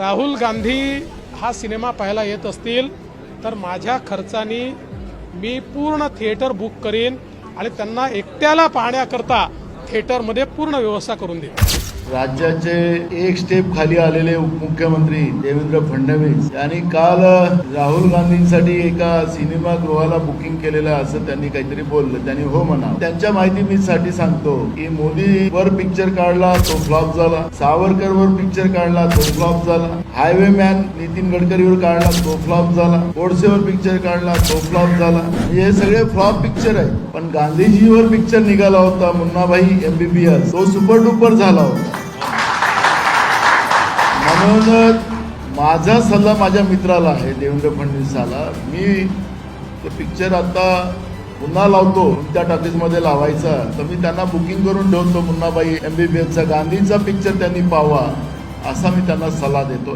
राहुल गांधी हा सिनेमा पाहायला येत असतील तर माझ्या खर्चानी मी पूर्ण थिएटर बुक करीन आणि त्यांना एकट्याला पाहण्याकरता थिएटरमध्ये पूर्ण व्यवस्था करून देईन. राज्याचे एक स्टेप खाली आलेले उपमुख्यमंत्री देवेंद्र फडणवीस यांनी काल राहुल गांधींसाठी एका सिनेमागृहाला बुकिंग केलेलं असं त्यांनी काहीतरी बोललं. त्यांनी हो म्हणा त्यांच्या माहिती मी साठी सांगतो की मोदीवर पिक्चर काढला तो फ्लॉप झाला. सावरकर वर पिक्चर काढला तो फ्लॉप झाला. हायवे मॅन नितीन गडकरीवर काढला तो फ्लॉप झाला. गोडसेवर पिक्चर काढला तो फ्लॉप झाला. हे सगळे फ्लॉप पिक्चर आहेत. पण गांधीजीवर पिक्चर निघाला होता मुन्नाभाई एमबीबीएस तो सुपर डुपर झाला होता. म्हणून माझा सल्ला माझ्या मित्राला आहे देवेंद्र फडणवीसाला. मी ते पिक्चर आता पुन्हा लावतो त्या टॉकीजमध्ये लावायचा. तर मी त्यांना बुकिंग करून ठेवतो मुन्नाबाई एम बी बी एसचा गांधीचा पिक्चर त्यांनी पाहावा असा मी त्यांना सल्ला देतो.